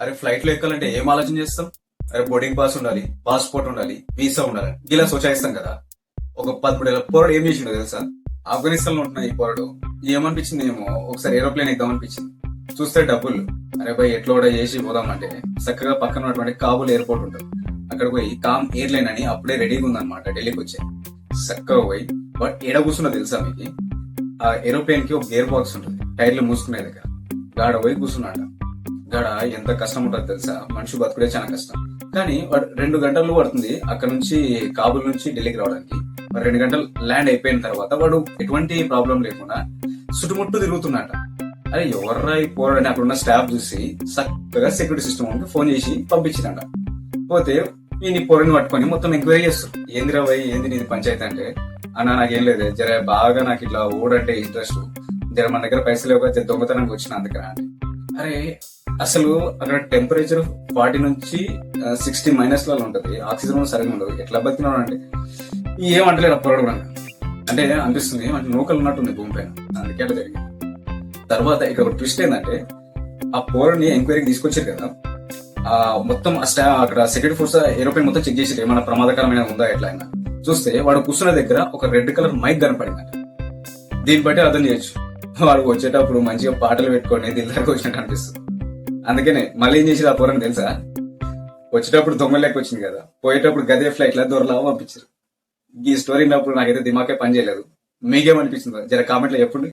అరే ఫ్లైట్లో ఎక్కాలంటే ఏం ఆలోచన చేస్తాం? అరే బోర్డింగ్ పాస్ ఉండాలి పాస్పోర్ట్ ఉండాలి వీసా ఉండాలి ఇలా సోచాయిస్తాం కదా. ఒక పదమూడేళ్ళ పోరాడు ఏం చేసిండో తెలుసా? ఆఫ్ఘనిస్తాన్లో ఉంటున్న ఈ పోరాడు ఏమనిపించింది ఏమో ఒకసారి ఏరోప్లేన్ ఎక్దాం అనిపించింది. చూస్తే డబ్బులు. అరే పోయి ఎట్లా కూడా చేసి పోదామంటే చక్కగా పక్కన ఉన్నటువంటి కాబూల్ ఎయిర్పోర్ట్ ఉంటుంది. అక్కడ పోయి కామ్ ఎయిర్లైన్ అని అప్పుడే రెడీగా ఉందన్నమాట ఢిల్లీకి వచ్చే. చక్కగా పోయి బట్ ఏడ కూర్చున్నా తెలుసా మీకు? ఆ ఏరోప్లేన్కి ఒక గేర్ బాక్స్ ఉంటుంది టైర్లు మూసుకునే దగ్గర. గాడ పోయి కూర్చున్నాడు గడ ఎంత కష్టం ఉంటుంది తెలుసా? మనిషి బతుకుడే చాలా కష్టం. కానీ రెండు గంటలు పడుతుంది అక్కడ నుంచి కాబుల్ నుంచి ఢిల్లీకి రావడానికి. మరి రెండు గంటలు ల్యాండ్ అయిపోయిన తర్వాత వాడు ఎటువంటి ప్రాబ్లం లేకుండా చుట్టుముట్టు తిరుగుతున్నట అరే ఎవర్రా పోరాడని అక్కడ ఉన్న స్టాఫ్ చూసి చక్కగా సెక్యూరిటీ సిస్టమ్ ఫోన్ చేసి పంపించినాడ పోతే ఈ పొరని పట్టుకొని మొత్తం ఎంక్వైరీ చేస్తారు. ఏందిరా పోయి ఏంది నీది పంచాయతీ అంటే? అన్న నాకేం లేదు. జర బాగా నాకు ఇట్లా ఊడంటే ఇంట్రెస్ట్. జర మన దగ్గర పైసలు లేక దొంగతనానికి వచ్చిన అందుకని అరే అసలు అక్కడ టెంపరేచర్ ఫార్టీ నుంచి సిక్స్టీ మైనస్లలో ఉంటది. ఆక్సిజన్ సరిగ్గా ఉండదు. ఎట్లా బతికినాడు అంటే ఏం అంటలేదు ఆ పొరడు కూడా. అంటే అనిపిస్తుంది అంటే నూకలు ఉన్నట్టుంది భూమి పైన. అందుకే అట్లా జరిగింది. తర్వాత ఇక్కడ ఒక ట్విస్ట్ ఏంటంటే ఆ పోరని ఎంక్వైరీకి తీసుకొచ్చారు కదా ఆ మొత్తం అక్కడ సెక్యూరిటీ ఫోర్స్ ఏరోప్లేన్ మొత్తం చెక్ చేసి ఏమైనా ప్రమాదకరమైన ఉందా ఎట్లా అయినా. చూస్తే వాడు కూర్చున్న దగ్గర ఒక రెడ్ కలర్ మైక్ కనపడిందంట దీన్ని బట్టి అర్థం చేయొచ్చు. వాడు వచ్చేటప్పుడు మంచిగా పాటలు పెట్టుకొని దిల్దారికి వచ్చినట్టు అనిపిస్తుంది. అందుకనే మళ్ళీ ఏం చేసి ఆ పోరని తెలుసా? వచ్చేటప్పుడు దొంగ లెక్క వచ్చింది కదా. పోయేటప్పుడు గదే ఫ్లైట్ లా దొరలా పంపించారు. ఈ స్టోరీ విన్నప్పుడు నాకైతే దిమాకే పని చేయలేదు. మీకేమనిపిస్తుంది? జర కామెంట్లో చెప్పండి.